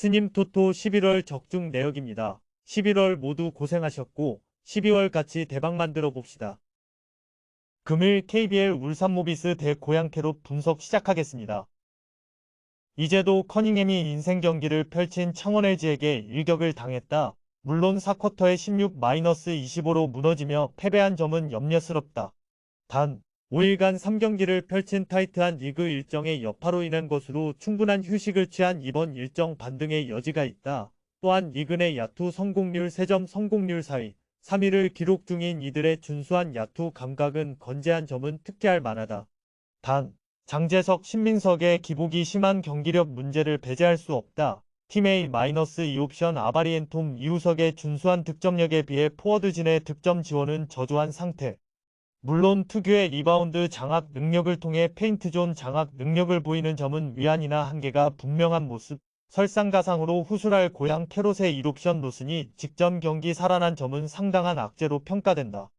스님 토토 11월 적중 내역입니다. 11월 모두 고생하셨고 12월 같이 대박 만들어 봅시다. 금일 KBL 울산 모비스 대 고양 캐롯 분석 시작하겠습니다. 이제도 커닝햄이 인생 경기를 펼친 창원 LG에게 일격을 당했다. 물론 4쿼터에 16-25로 무너지며 패배한 점은 염려스럽다. 단 5일간 3경기를 펼친 타이트한 리그 일정의 여파로 인한 것으로 충분한 휴식을 취한 이번 일정 반등의 여지가 있다. 또한 리그 내 야투 성공률 3점 성공률 4위, 3위를 기록 중인 이들의 준수한 야투 감각은 건재한 점은 특기할 만하다. 단, 장재석, 신민석의 기복이 심한 경기력 문제를 배제할 수 없다. 팀 A-2 옵션 아바리엔톰 이우석의 준수한 득점력에 비해 포워드진의 득점 지원은 저조한 상태. 물론 특유의 리바운드 장악 능력을 통해 페인트존 장악 능력을 보이는 점은 위안이나 한계가 분명한 모습. 설상가상으로 후술할 고향 캐롯의 1옵션 로슨이 직전 경기 살아난 점은 상당한 악재로 평가된다.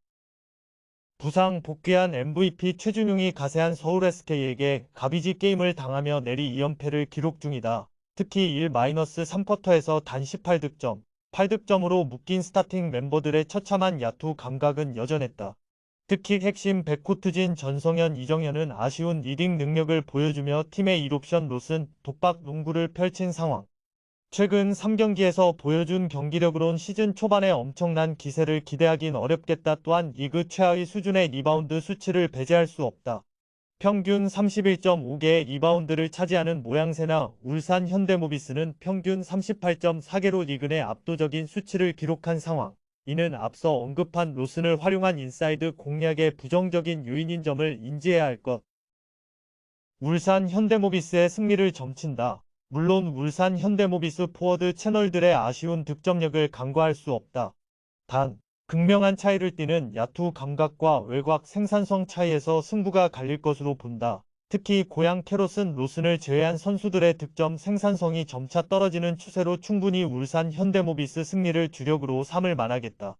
부상 복귀한 MVP 최준용이 가세한 서울 SK에게 가비지 게임을 당하며 내리 2연패를 기록 중이다. 특히 1-3쿼터에서 단 18득점, 8득점으로 묶인 스타팅 멤버들의 처참한 야투 감각은 여전했다. 특히 핵심 백코트진 전성현 이정현은 아쉬운 리딩 능력을 보여주며 팀의 1옵션 롯은 독박 농구를 펼친 상황. 최근 3경기에서 보여준 경기력으론 시즌 초반에 엄청난 기세를 기대하긴 어렵겠다 또한 리그 최하위 수준의 리바운드 수치를 배제할 수 없다. 평균 31.5개의 리바운드를 차지하는 모양새나 울산 현대모비스는 평균 38.4개로 리그 내 압도적인 수치를 기록한 상황. 이는 앞서 언급한 로슨을 활용한 인사이드 공략의 부정적인 요인인 점을 인지해야 할 것. 울산 현대모비스의 승리를 점친다. 물론 울산 현대모비스 포워드 채널들의 아쉬운 득점력을 간과할 수 없다. 단, 극명한 차이를 띠는 야투 감각과 외곽 생산성 차이에서 승부가 갈릴 것으로 본다. 특히 고양 캐롯은 로슨을 제외한 선수들의 득점 생산성이 점차 떨어지는 추세로 충분히 울산 현대모비스 승리를 주력으로 삼을 만하겠다.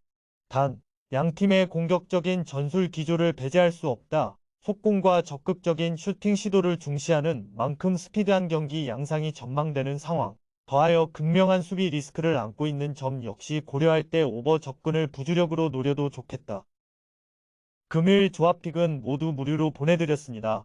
단, 양 팀의 공격적인 전술 기조를 배제할 수 없다. 속공과 적극적인 슈팅 시도를 중시하는 만큼 스피드한 경기 양상이 전망되는 상황. 더하여 극명한 수비 리스크를 안고 있는 점 역시 고려할 때 오버 접근을 부주력으로 노려도 좋겠다. 금일 조합픽은 모두 무료로 보내드렸습니다.